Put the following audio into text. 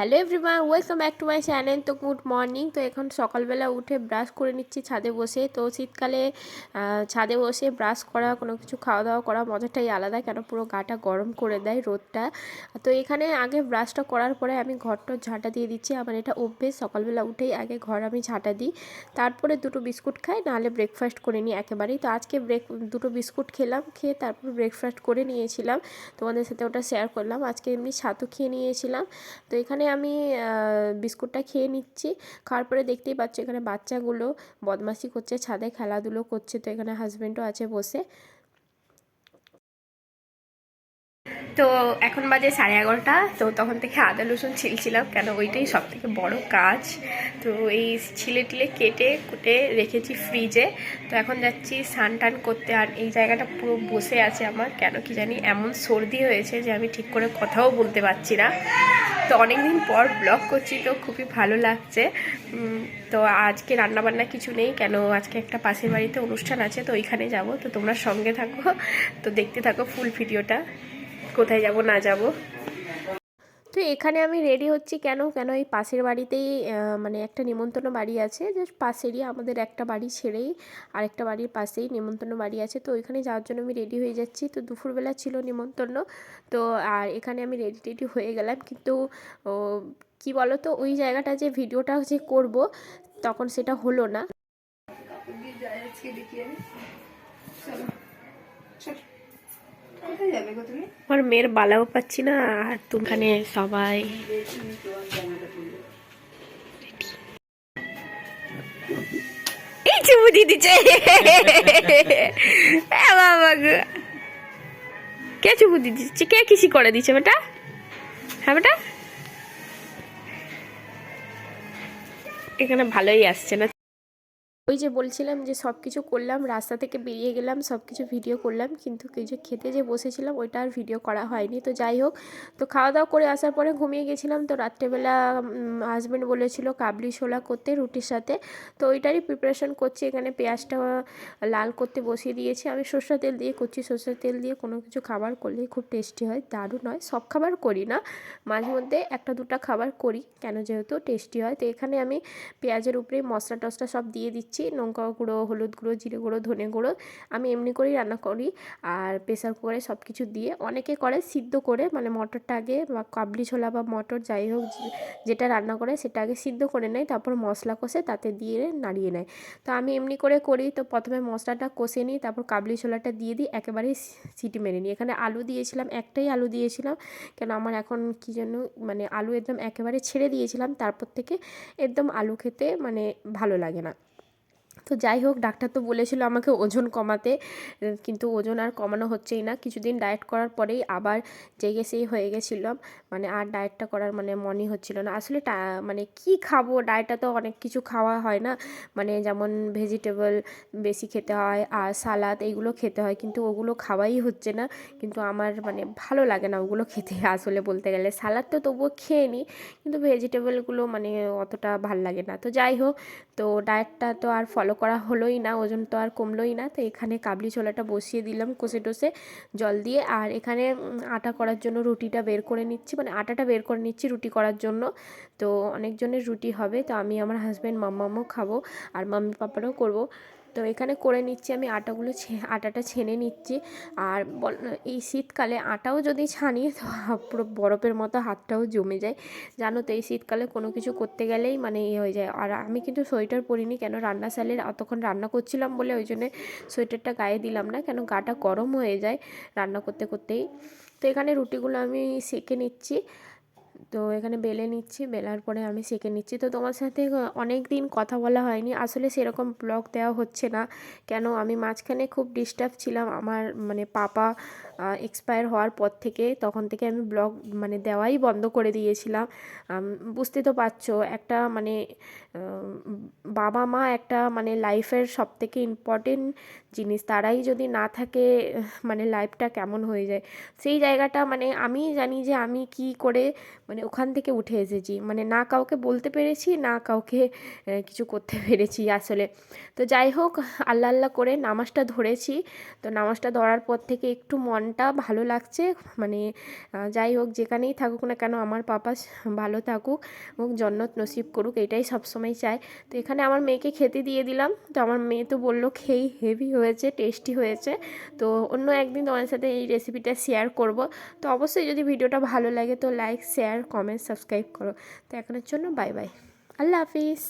Hello everyone welcome back to my channel তো good morning তো এখন সকালবেলা উঠে ব্রাশ করে নিচ্ছি ছাদে বসে। তো শীতকালে ছাদে বসে ব্রাশ করা, কোনো কিছু খাওয়া দাওয়া করা মজাটাই আলাদা কেন? পুরো গাটা গরম করে দেয় রোদটা। তো এখানে আগে ব্রাশটা করার পরে আমি ঘরটা ঝাঁটা দিয়ে দিচ্ছি। আমার এটা অভ্যেস, সকালবেলা উঠেই আগে ঘর আমি ঝাঁটা দিই। তারপরে দুটো বিস্কুট খাই, নাহলে ব্রেকফাস্ট করে নিই একেবারেই। তো আজকে ব্রেক দুটো বিস্কুট খেলাম, খেয়ে তারপর ব্রেকফাস্ট করে নিয়েছিলাম। তোমাদের সাথে ওটা শেয়ার করলাম। আজকে এমনি ছাতু খেয়ে নিয়েছিলাম। তো এখানে আমি বিস্কুটটা খেয়ে নিচ্ছি। খাওয়ার পরে দেখতেই পাচ্ছ এখানে বাচ্চাগুলো বদমাশি করছে, ছাদে খেলাধুলো করছে। তো এখানে হাজব্যান্ডও আছে বসে। তো এখন বাজে সাড়ে এগারোটা, তো তখন থেকে আদা, রসুন ছিলছিলাম কেন ওইটাই সব থেকে বড় কাজ। তো এই ছিলে টিলে কেটে কুটে রেখেছি ফ্রিজে তো এখন যাচ্ছি স্নান টান করতে আর এই জায়গাটা পুরো বসে আছে আমার, কেন কি জানি এমন সর্দি হয়েছে যে আমি ঠিক করে কথাও বলতে পারছি না। তো অনেকদিন পর ব্লগ করছি তো খুবই ভালো লাগছে। তো আজকে রান্নাবান্না কিছু নেই, কেন আজকে একটা পাশের বাড়িতে অনুষ্ঠান আছে, তো ওইখানে যাব। তো তোমরা সঙ্গে থাকো, তো দেখতে থাকো ফুল ভিডিওটা কোথায় যাব, না যাব। তো এখানে আমি রেডি হচ্ছি কেন? কেন এই পাশের বাড়িতেই মানে একটা নিমন্ত্রণ বাড়ি আছে। জাস্ট পাশেরই, আমাদের একটা বাড়ি ছেড়েই আরেকটা বাড়ির পাশেই নিমন্ত্রণ বাড়ি আছে। তো ওইখানে যাওয়ার জন্য আমি রেডি হয়ে যাচ্ছি। তো দুপুরবেলা ছিল নিমন্ত্রণ। তো আর এখানে আমি রেডি টেডি হয়ে গেলাম। কিন্তু কি বলো তো ওই জায়গাটা যে ভিডিওটা যে করব, তখন সেটা হলো না। তুমি? আমার মেয়ের বালাও পাচ্ছি না, আর তুমখানে সবাই। দিচ্ছে। দিচ্ছে? কে করে দিচ্ছে হ্যাঁ বেটা? এখানে ভালোই আসছে না। ওই যে বলছিলাম যে সব কিছু করলাম, রাস্তা থেকে বেরিয়ে গেলাম সব কিছু ভিডিও করলাম, কিন্তু যে খেতে যে বসেছিলাম, ওইটা আর ভিডিও করা হয়নি। তো যাই হোক, তো খাওয়া দাওয়া করে আসার পরে ঘুমিয়ে গেছিলাম, তো রাত্রেবেলা হাজব্যান্ড বলেছিল কাবলি ছোলা করতে, রুটির সাথে। তো ওইটারই প্রিপারেশন করছি, এখানে পেঁয়াজটা লাল করতে বসিয়ে দিয়েছি। আমি সর্ষের তেল দিয়ে করছি, সর্ষের তেল দিয়ে কোনো কিছু খাবার করলেই খুব টেস্টি হয়, দারুণ হয়। সব খাবার করি না, মাঝে মধ্যে একটা দুটো খাবার করি, কেন যেহেতু টেস্টি হয়। তো এখানে আমি পেঁয়াজের উপরে মশলা টসলা সব দিয়ে দিচ্ছি লঙ্কা গুঁড়ো, হলুদ গুঁড়ো, জিরে গুঁড়ো, ধনে গুঁড়ো, আমি এমনি করেই রান্না করি। আর প্রেসার কুকারে সব কিছু দিয়ে অনেকে করে সিদ্ধ করে মানে মটরটা আগে বা কাবলি ছোলা বা মটর যাই হোক যেটা রান্না করে সেটা আগে সিদ্ধ করে নেয়, তারপর মশলা কষে তাতে দিয়ে নাড়িয়ে নেয়। তো আমি এমনি করে করি, তো প্রথমে মশলাটা কষে নিই, তারপর কাবলি ছোলাটা দিয়ে দিই, একেবারেই সিটি মেরে নিই। এখানে আলু দিয়েছিলাম, একটাই আলু দিয়েছিলাম, কেন আমার এখন কী জন্য মানে আলু একদম একেবারে ছেড়ে দিয়েছিলাম, তারপর থেকে একদম আলু খেতে মানে ভালো লাগে না। তো যাই হোক, ডাক্তার তো বলেছিল আমাকে ওজন কমাতে কিন্তু ওজন আর কমানো হচ্ছেই না। কিছুদিন ডায়েট করার পরেই আবার জেগে সেই হয়ে গেছিলাম মানে আর ডায়েটটা করার মানে মনই হচ্ছিল না। আসলে মানে কি খাব? ডায়েটটা তো অনেক কিছু খাওয়া হয় না। মানে যেমন ভেজিটেবল বেশি খেতে হয়, আর সালাদ এইগুলো খেতে হয়, কিন্তু ওগুলো খাওয়াই হচ্ছে না। কিন্তু আমার মানে ভালো লাগে না ওগুলো খেতে আসলে বলতে গেলে। সালাদ তো তবুও খেয়ে নিই, কিন্তু ভেজিটেবলগুলো মানে অতটা ভালো লাগে না। তো যাই হোক, তো ডায়েটটা তো আর ফলো করা হলোই না, ওজন তো আর কমলোই না। তো এখানে কাবলি ছোলাটা বসিয়ে দিলাম কষে টষে জল দিয়ে। আর এখানে আটা করার জন্য রুটিটা বের করে নিচ্ছি। মানে আটাটা বের করে নিচ্ছি রুটি করার জন্য। তো অনেকজনের রুটি হবে। তো আমি আমার হাজব্যান্ড মাম্মামও খাব। আর মাম্মি পাপারও করব। তো এখানে করে নিচ্ছি, আমি আটাগুলো আটাটা ছেনে নিচ্ছি। আর এই শীতকালে আটাও যদি ছানি, তো পুরো বরফের মতো হাতটাও জমে যায়। জানো তো, এই শীতকালে কোনো কিছু করতে গেলেই মানে ইয়ে হয়ে যায়। আর আমি কিন্তু সোয়েটার পরিনি কেন, রান্না রান্নাশালের অতক্ষণ রান্না করছিলাম বলে, ওই জন্যে সোয়েটারটা গায়ে দিলাম না, কেন গাটা গরম হয়ে যায় রান্না করতে করতেই। তো এখানে রুটিগুলো আমি সেঁকে নিচ্ছি। তো এখানে বেলে নিচ্ছি, বেলার পরে আমি সেঁকে নিচ্ছি। তো তোমার সাথে অনেক দিন কথা বলা হয়নি। আসলে সেরকম ব্লগ দেওয়া হচ্ছে না। কেন? আমি মাঝখানে খুব ডিস্টার্ব ছিলাম। আমার মানে পাপা এক্সপায়ার হওয়ার পর থেকে তখন থেকে আমি ব্লগ মানে দেওয়াই বন্ধ করে দিয়েছিলাম। বুঝতে তো পারছ, একটা মানে বাবা মা একটা মানে লাইফের সব থেকে ইম্পর্টেন্ট জিনিস, তারাই যদি না থাকে মানে লাইফটা কেমন হয়ে যায়? সেই জায়গাটা মানে আমি জানি যে আমি কী করে মানে ওখান থেকে উঠে এসেছি। মানে না কাউকে বলতে পেরেছি, না কাউকে কিছু করতে পেরেছি আসলে। তো যাই হোক, আল্লাহ আল্লাহ করে নামাজটা ধরেছি। তো নামাজটা ধরার পর থেকে একটু মনটা ভালো লাগছে। মানে যাই হোক, যেখানেই থাকুক না কেন, আমার পাপা ভালো থাকুক, এবং জন্নত নসিব করুক, এটাই সবসময় চায় তো এখানে আমার মেয়েকে খেতে দিয়ে দিলাম। তো আমার মেয়ে তো বলল খেয়েই হেভি হয়েছে টেস্টি হয়েছে। তো অন্য একদিন তোমার সাথে এই রেসিপিটা শেয়ার করব। তো অবশ্যই যদি ভিডিওটা ভালো লাগে তো লাইক শেয়ার কমেন্ট সাবস্ক্রাইব করো। তো এখনের জন্য বাই বাই আল্লাহ হাফিজ।